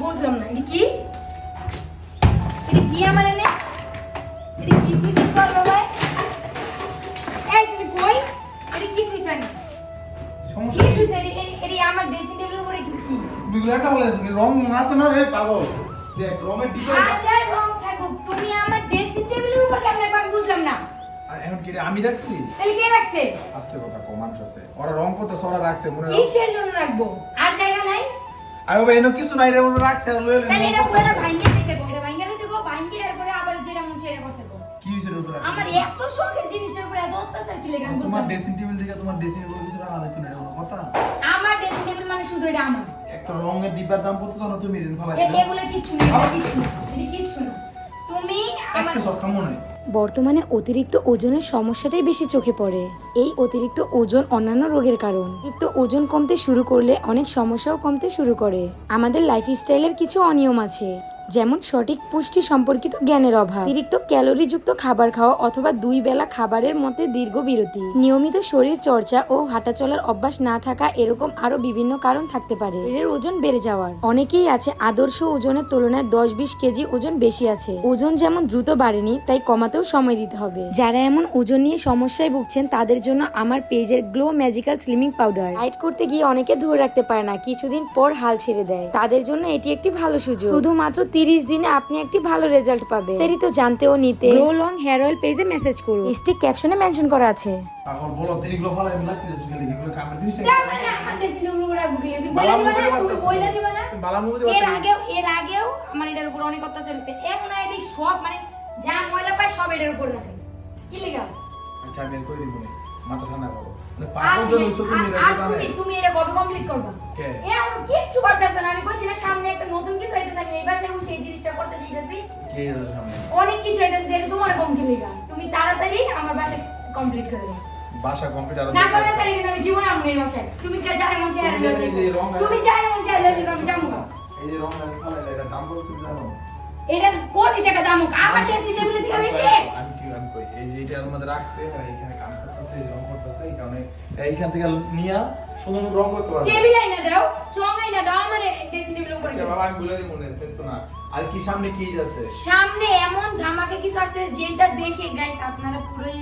বুঝলাম না এটা কি? এটা কি আমার এনে? এটা কি তুইছিস বল বাবা এই তুমি কই? এটা কি তুইছিস এনে সমস্যা কি কি? তুইছিস এটা আমার ড্রেসিং টেবিলের উপরে কি কি? তুমি একটা বলে আছো রং আছে না এই পাগল? দেখ রঙের ডিপে হাজার রং থাকুক তুমি আমার ড্রেসিং টেবিলের উপর কেমন রাখবা বুঝলাম না। আর এখন কি রে, আমি রাখছি? তাহলে কে রাখছে? আস্তে কথা কো মানুষ আছে। ওরা রং করতে ওরা রাখছে মনে কিসের জন্য রাখব? আর ওই এনো কিছু নাই রে ওরা রাখছে আর লই তাহলে এটা পুরোটা ভাঙ্গে দিতে গো এটা ভাঙ্গে দিতে গো ভাঙ্গে এরপরে আবার যেটা মন ছেড়ে করতে গো কি হইছে রে ওরা আমার এত শখের জিনিসের উপরে এত অত্যাচার কি লেগে আমি তোমার। ড্রেসিং টেবিল দেখে তোমার ড্রেসিং টেবিল কিছু রাখা যাইতো না এরকম কথা? আমার ড্রেসিং টেবিল মানে শুধু এটা আমার। একটা রঙের ডিব্বার দাম কত জানো তুমি রিন ফালাই এগুলো কিছু না এটা একটা বর্তমানে অতিরিক্ত ওজনের সমস্যাটাই বেশি চোখে পড়ে। এই অতিরিক্ত ওজন অন্যান্য রোগের কারণ। অতিরিক্ত ওজন কমতে শুরু করলে অনেক সমস্যাও কমতে শুরু করে। আমাদের লাইফস্টাইলের কিছু অনিয়ম আছে। যেমন সঠিক পুষ্টি সম্পর্কিত জ্ঞানের অভাব, অতিরিক্ত ক্যালোরিযুক্ত খাবার খাওয়া অথবা দুই বেলা খাবারের মধ্যে দীর্ঘ বিরতি, নিয়মিত শরীর চর্চা ও হাঁটা চলার অভ্যাস না থাকা এরকম আরও বিভিন্ন কারণ থাকতে পারে। শরীরের ওজন বেড়ে যাওয়ার। অনেকেই আছে আদর্শ ওজনের তুলনায় দশ বিশ কেজি ওজন বেশি আছে। ওজন যেমন দ্রুত বাড়েনি, তাই কমাতেও সময় দিতে হবে। যারা এমন ওজন নিয়ে সমস্যায় ভুগছেন, তাদের জন্য আমার পেজের glow magical slimming powder. Diet করতে গিয়ে অনেকে ধরে রাখতে পারে না, কিছুদিন পর হাল ছেড়ে দেয়। তাদের জন্য এটি একটি ভালো সুযোগ। শুধুমাত্র তিরিশ দিনে আপনি একটি ভালো রেজাল্ট পাবেন। বিস্তারিত জানতে ও নিতে। গ্লো লং হেয়ার অয়েল পেজে মেসেজ করুন। স্টিক ক্যাপশনে মেনশন করা আছে। পাগল বলো এইগুলো ফালাই আমি লাগতে দিছি গেলি এগুলো কামের জিনিস তার মানে আমার ড্রেসিং টেবিলের উপরে রাখব কি তুমি বইলা দিবা না তুমি বইলা দিবা না। বালা মুখে এর আগেও এর আগেও আমার এটার উপর অনেক অত্যাচার হয়েছে। এখন আর এই সব মানে যা ময়লা পায় সব এটার উপর রাখে কি লেগা? আচ্ছা আমি করে দিব না। মাথা ঠান্ডা করো। মানে পাগল জন হইছো তুমি আর- রে তুমি তুমি এটা কবে কমপ্লিট করবা? কে? এখন কিচ্ছু করতেছ না। আমি কইছি না সামনে একটা নতুন কিছু হইতেছে আমি এই বাসায় বসে এই অনেক কিছু হইতেছে যেটা তোমার কম কি লেগা তুমি তাড়াতাড়ি আমার বাসায় কমপ্লিট করে দাও। বাসা কম্পিউটার না করে তাহলে কিন্তু আমি জীবনে আমি এই বাসায়। তুমি কে জানে মন চাই তুমি যে- যে রং আছে- তুমি জানে মন চাই আমি যাব এই যে রং আমি ফালাই এটা দাম কত তুমি জানো? এটা কোটি টাকা দাম আমার টেসি টেবিলে থেকে বেশি? আমি কি আমি কই এই যে এটার মধ্যে রাখছে আর এখানে কাম করতেছে রং করতেছে এই কারণে এইখান থেকে নিয়া সুন্দর মতো রং করতে পারবে। টেবিল আইনা দাও চং আইনা দাও আমার উপরে আচ্ছা বাবা আমি বলে দিব মনে তো না। আর কি সামনে কি আছে? সামনে এমন ধামাকে কিছু আসছে যেটা দেখে গাইস আপনারা পুরোই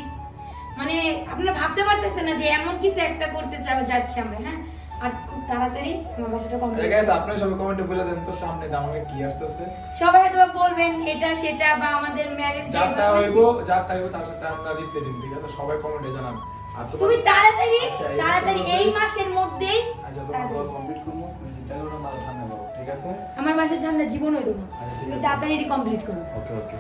মানে আপনারা ভাবতে পারতেছেন না যে এমন কিছু একটা করতে যাচ্ছে আমরা হ্যাঁ? আর খুব তাড়াতাড়ি আমার বাসাটা কমপ্লিট গাইস আপনারা সবাই কমেন্টে বলে দেন তো সামনে আমাকে কি আসতেছে। সবাই হয়তো বলবেন এটা সেটা বা আমাদের ম্যারেজ যারটা হইবো যারটা হইবো তার সাথে আমরা রিপ্লাই দিন ঠিক আছে? সবাই কমেন্টে জানান। তুমি তাড়াতাড়ি আচ্ছা, এই তাড়াতাড়ি মাসের এই মাসের মধ্যেই আচ্ছা তোমার কমপ্লিট করব আমার মাসের ঠান্ডা জীবন হইতো না তাড়াতাড়ি এটি কমপ্লিট করো। ওকে ওকে